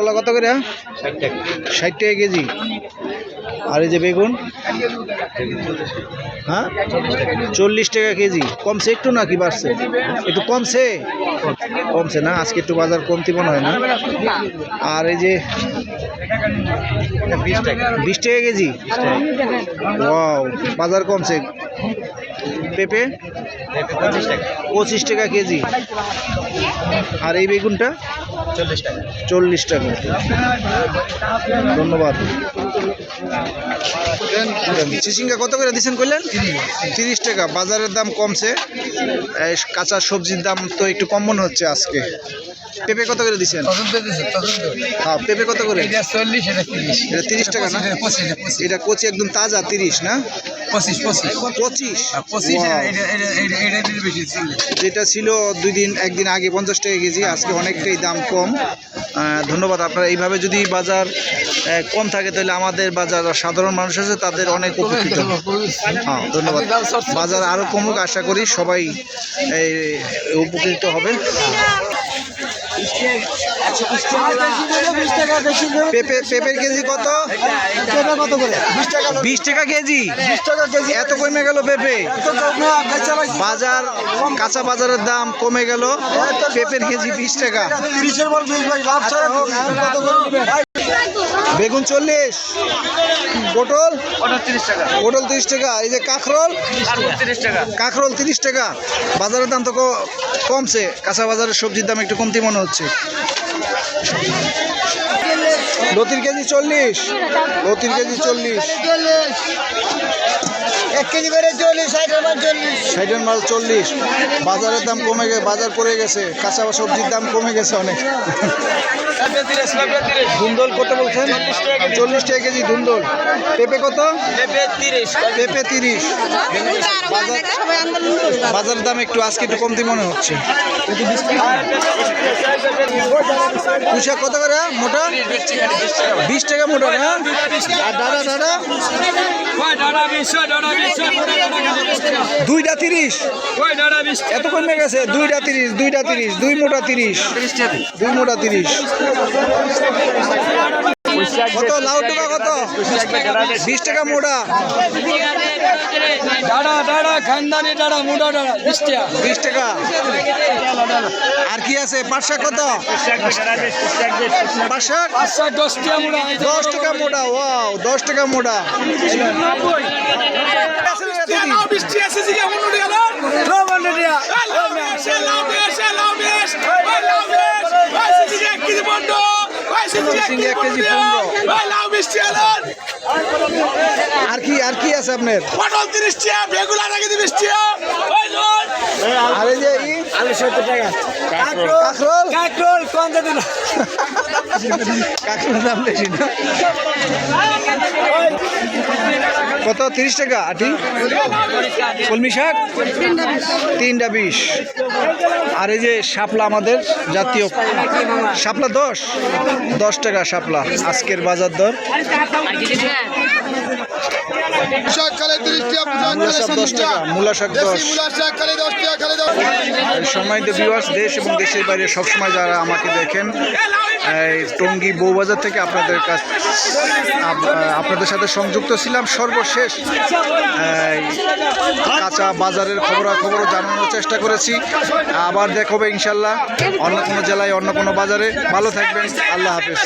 করলা কত করে? ষাট টাকা কেজি। আর এই যে বেগুন? হ্যাঁ? চল্লিশ টাকা কেজি। কমছে একটু নাকি বাড়ছে? একটু কমছে? কমছে না, আজকে একটু বাজার কমতি মনে হয় না। আর এই যে বিশ টাকা কেজি। ওয়াও, বাজার কমছে। পেঁপে? পঁচিশ টাকা কেজি। আর এই বেগুনটা? চল্লিশ টাকা। চল্লিশ টাকা। ধন্যবাদ। চিচিঙ্গা কত করে দিচ্ছেন করলেন তিরিশ টাকা। বাজারের দাম কমছে। কাঁচা সবজির দাম তো একটু কম মনে হচ্ছে আজকে। পেঁপে কত করে দিচ্ছেন হ্যাঁ পেঁপে কত করে? এটা চল্লিশ এটা তিরিশ। টাকা না? এটা কচি একদম তাজা তিরিশ না? পঁচিশ পঁচিশ। যেটা ছিল দুই দিন একদিন আগে পঞ্চাশ টাকা কেজি আজকে অনেকটাই দাম কম। ধন্যবাদ। আপনারা এইভাবে যদি বাজার কম থাকে তাহলে আমাদের বাজার সাধারণ মানুষ আছে, তাদের অনেক উপকৃত হ্যাঁ ধন্যবাদ। বাজার আরও কমুক, আশা করি সবাই উপকৃত হবে। পেঁপে, পেঁপের কেজি বিশ টাকা কেজি। এত কমে গেল পেঁপে। বাজার, কাঁচা বাজারের দাম কমে গেল। পেঁপের কেজি বিশ টাকা। বেগুন চল্লিশ। পটল? ওটা তিরিশ টাকা। পটল তিরিশ টাকা। এই যে কাঁকরোল? তিরিশ টাকা। কাঁকরোল তিরিশ টাকা। বাজারের দাম তো কমছে। কাঁচা বাজারের সবজির দাম একটু কমতি মনে হচ্ছে। লতির কেজি চল্লিশ। লতির কেজি চল্লিশ। এক কেজি করে চল্লিশ মাল চল্লিশ। বাজারের দাম কমে গেছে বাজার পড়ে গেছে। কাঁচা সবজির দাম কমে গেছে অনেক। ধুন্দল বলছেন? চল্লিশ টাকা কেজি ধুন্দল। পেঁপে কত? পেঁপে তিরিশ। বাজার বাজারের দাম একটু আজকে একটু কমতি মনে হচ্ছে। পুষা কত করে? মোটা? বিশ টাকা মোটা, না? আর দাদা দাদা দুইটা তিরিশ। এত কমে গেছে দুইটা তিরিশ দুইটা তিরিশ দুই মোটা তিরিশ। দুই মোটা তিরিশ। কত? লাউ টাকা কত? বিশ টাকা মোটা। ডাড়া ডাড়া খানদানি ডাড়া মোটা ডাড়া বিশ টাকা। বিশ টাকা। আর কি আছে? পাঁচশাক কত? পাঁচশো দশ টাকা মোটা। দশ টাকা মোটা ওয়াও দশ টাকা মোটা। বৃষ্টি আছে এক কেজি আর কি আর কি আছে আপনার? পটল তিরিশ টাকা বেগুলা রাখি কেজি বিশ টাকা আর এই যে ই আলু সত্তর টাকা। কাঁকরোল। কাকরোল? কোন দিন দাম বেশি না। কত? তিরিশ টাকা। আটি? কলমি শাক? তিনটা বিশ। আর এই যে শাপলা আমাদের জাতীয়। শাপলা দশ? দশ টাকা শাপলা। আজকের বাজার দর? মূলা শাক দশ টাকা। মূলা শাক দশ সম্মানিত বিবাস দেশ এবং দেশের বাইরে সবসময় যারা আমাকে দেখেন টঙ্গী বৌবাজার থেকে আপনাদের কাছ আপনাদের সাথে সংযুক্ত ছিলাম। সর্বশেষ কাঁচা বাজারের খবরাখবরও জানানোর চেষ্টা করেছি। আবার দেখবে ইনশাল্লাহ অন্য কোনো জেলায়, অন্য কোনো বাজারে। ভালো থাকবেন। আল্লাহ হাফেজ।